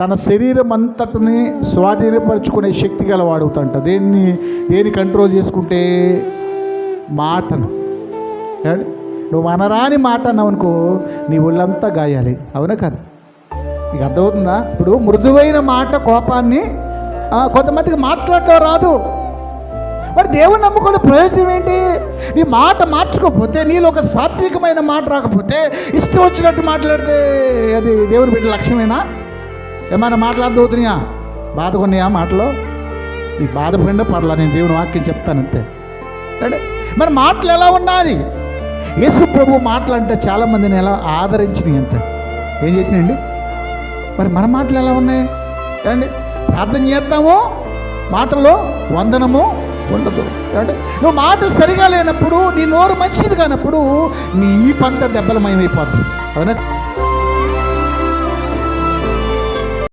తన శరీరం అంతటిని స్వాధీనపరచుకునే శక్తి గలవాడుతంట దేన్ని దేని కంట్రోల్ చేసుకుంటే? మాటను. నువ్వు అనరాని మాట అన్నావు అనుకో నీ ఒళ్ళంతా గాయాలి. అవునా కాదు? నీకు అర్థమవుతుందా? ఇప్పుడు మృదువైన మాట కోపాన్ని కొంతమందికి మాట్లాడటం రాదు. మరి దేవుని నమ్ముకునే ప్రయోజనం ఏంటి? నీ మాట మార్చుకోకపోతే నీలో ఒక సాత్వికమైన మాట రాకపోతే ఇష్టం వచ్చినట్టు మాట్లాడితే అది దేవుని బిడ్డ లక్ష్యమేనా? ఏమైనా మాట్లాడదవుతున్నాయా బాధ కొన్నాయా మాటలో? నీ బాధపడిన పర్లా నేను దేవుని వాక్యం చెప్తాను అంతే. అంటే మరి మాటలు ఎలా ఉండాలి? యేసు ప్రభు మాటలు అంటే చాలామందిని ఎలా ఆదరించినాయి అంటే ఏం చేసినాయండి? మరి మన మాటలు ఎలా ఉన్నాయి? ఏమండి? ప్రార్థన చేద్దాము. మాటలో వందనము ఉండదు. అంటే నువ్వు మాట సరిగా లేనప్పుడు నీ నోరు మంచిది కానప్పుడు నీ ఈ పంత దెబ్బలమయమైపోతుంది అవునా?